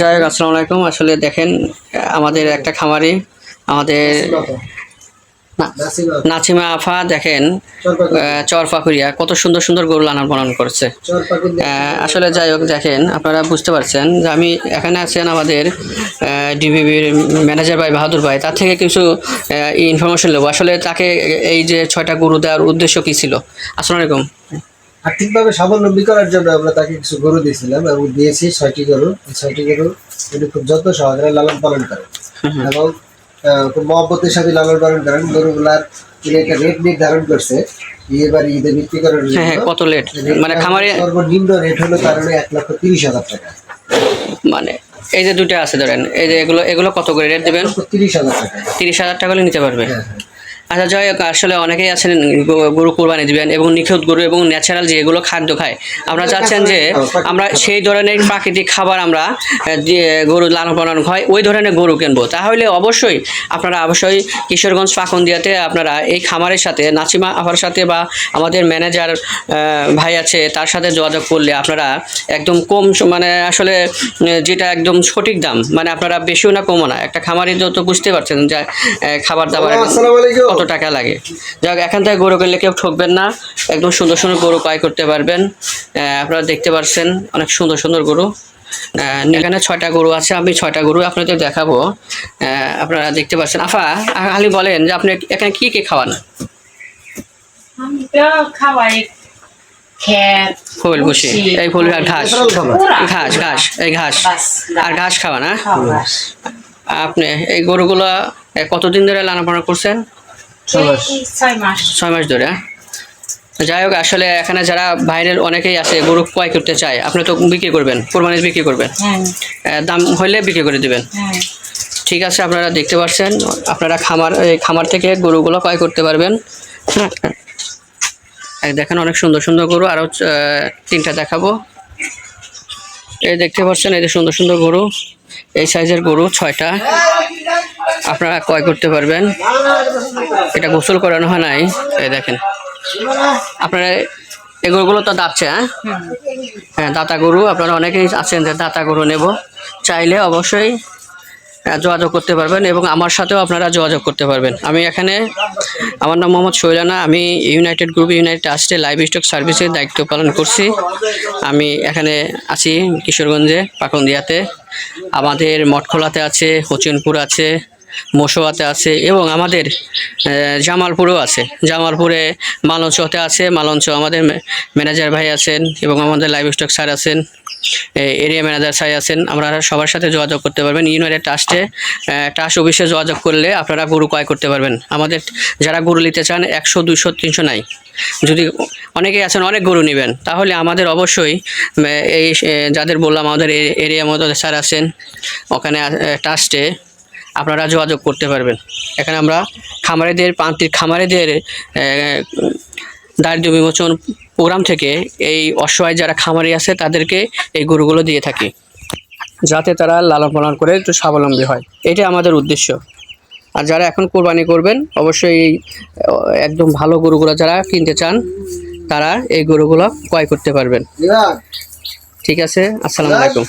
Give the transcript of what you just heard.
যাই হোক আসসালামু আলাইকুম। আসলে দেখেন, আমাদের একটা খামারি, আমাদের নাচিমা আফা দেখেন চরপাকুরিয়া কত সুন্দর সুন্দর গরু লালন পালন করছে। আসলে যাই হোক, দেখেন, আপনারা বুঝতে পারছেন যে আমি এখানে আছেন আমাদের ডিবিবির ম্যানেজার ভাই, বাহাদুর ভাই। তার থেকে কিছু ইনফরমেশন নেব। আসলে তাকে এই যে ছয়টা গরু দেওয়ার উদ্দেশ্য কী ছিল? আসসালামু আলাইকুম। আর্থিকভাবে স্বাবলম্বী করার জন্য আমরা তাকে কিছু গরু দিয়েছিলাম এবং দিয়েছি ছয়টি গরু। ছয়টি গরু উনি খুব যত্ন সহকারে লালন পালন করেন। এবং খুব মহব্বতের সাথে লালন পালন করেন। গরুগুলার তিনি একটা রেট নির্ধারণ করছে। এবার ঈদে বিক্রি করার জন্য হ্যাঁ হ্যাঁ কত লেট মানে খামারে সর্বনিম্ন রেট হলো কারণে এক লক্ষ তিরিশ হাজার টাকা। মানে এই যে দুটো আছে ধরেন এই যে এগুলো এগুলো কত করে রেট দেবেন? তিরিশ হাজার টাকা। তিরিশ হাজার টাকা হলে নিতে পারবে। হ্যাঁ। আচ্ছা যাই হোক আসলে অনেকেই আছেন গরু কোরবানি দিবেন এবং নিখুঁত গরু এবং ন্যাচারাল যে এগুলো খাদ্য খায়। আমরা চাচ্ছেন যে আমরা সেই ধরনের প্রাকৃতিক খাবার আমরা গরু লালন পালন হয় ওই ধরনের গরু কিনবো। তাহলে অবশ্যই আপনারা অবশ্যই কিশোরগঞ্জ পাকন্দিয়াতে আপনারা এই খামারের সাথে নাচিমা আফার সাথে বা আমাদের ম্যানেজার ভাই আছে তার সাথে যোগাযোগ করলে আপনারা একদম কম মানে আসলে যেটা একদম সঠিক দাম মানে আপনারা বেশিও না কমও না। একটা খামারি তো বুঝতে পারছেন যে খাবার দাবার কত টাকা লাগে। যাক এখান থেকে গরু কিনলে কেউ ঠকবেন না। একদম সুন্দর সুন্দর গরু ক্রয় করতে পারবেন। আপনারা দেখতে পাচ্ছেন অনেক সুন্দর সুন্দর গরু। এখানে ছয়টা গরু আছে আমি ছয়টা গরু আপনাদের দেখাবো। আপনারা দেখতে পাচ্ছেন আফা খালি বলেন যে আপনি এখানে কি কি খাওয়ান? আমি তো খাওয়াই ফুল ভুসি এই ফুল ঘাস। ঘাস ঘাস এই ঘাস। আর ঘাস খাওয়া না আপনি এই গরুগুলো কতদিন ধরে লালন পালন করছেন? ছয় মাস। ছয় মাস ধরে হ্যাঁ? যাই হোক আসলে এখানে যারা বাইরের অনেকেই আছে গরু ক্রয় করতে চায় আপনি তো বিক্রি করবেন কোরবানি বিক্রি করবেন। হ্যাঁ। দাম হইলে বিক্রি করে দিবেন। হ্যাঁ। ঠিক আছে আপনারা দেখতে পাচ্ছেন আপনারা খামার এই খামার থেকে গরুগুলো ক্রয় করতে পারবেন। হ্যাঁ দেখেন অনেক সুন্দর সুন্দর গরু আরও তিনটা দেখাবো। এই দেখতে পাচ্ছেন এই যে সুন্দর সুন্দর গরু এই সাইজের গরু ছয়টা। আপনারা ক্রয় করতে পারবেন? এটা গোসল করানো হয় নাই। এই দেখেন। আপনারা এই গরুগুলো তো দাঁতছে হ্যাঁ? হ্যাঁ দাতা গরু। আপনারা অনেকেই আছেন যে দাতা গরু নেব। চাইলে অবশ্যই আহ, যোগাযোগ করতে পারবেন এবং আমার সাথেও আপনারা যোগাযোগ করতে পারবেন। আমি এখানে আমার নাম মোহাম্মদ শৈলানা। আমি ইউনাইটেড গ্রুপ ইউনাইটেড ট্রাস্টে লাইভ স্টক সার্ভিসের দায়িত্ব পালন করছি। আমি এখানে আছি কিশোরগঞ্জে পাকন্দিয়াতে আমাদের মঠখোলাতে আছে হচিনপুর আছে মশোয়াতে আছে এবং আমাদের জামালপুরেও আছে। জামালপুরে মালঞ্চতে আছে, মালঞ্চ আমাদের ম্যানেজার ভাই আছেন এবং আমাদের লাইভ স্টক স্যার আছেন এরিয়া ম্যানেজার স্যার আছেন। আপনারা সবার সাথে যোগাযোগ করতে পারবেন। ইউনাইটেড ট্রাস্টে ট্রাস্ট অফিসে যোগাযোগ করলে আপনারা গরু ক্রয় করতে পারবেন। আমাদের যারা গরু নিতে চান, একশো, দুইশো, তিনশো নাই। যদি অনেকেই আছেন, অনেক গরু নেবেন, তাহলে আমাদের অবশ্যই এই যাদের বললাম আমাদের এরিয়া মতো স্যার আছেন, ওখানে ট্রাস্টে আপনারা যোগাযোগ করতে পারবেন। এখানে আমরা খামারিদের প্রান্তিক খামারিদের দারিদ্র বিমোচন প্রোগ্রাম থেকে এই অসহায় যারা খামারি আছে তাদেরকে এই গরুগুলো দিয়ে থাকি। যাতে তারা লালন পালন করে একটু স্বাবলম্বী হয়। এটাই আমাদের উদ্দেশ্য। আর যারা এখন কোরবানি করবেন অবশ্যই এই, একদম ভালো গরুগুলো যারা কিনতে চান তারা এই গরুগুলো ক্রয় করতে পারবেন। ঠিক আছে আসসালামু আলাইকুম।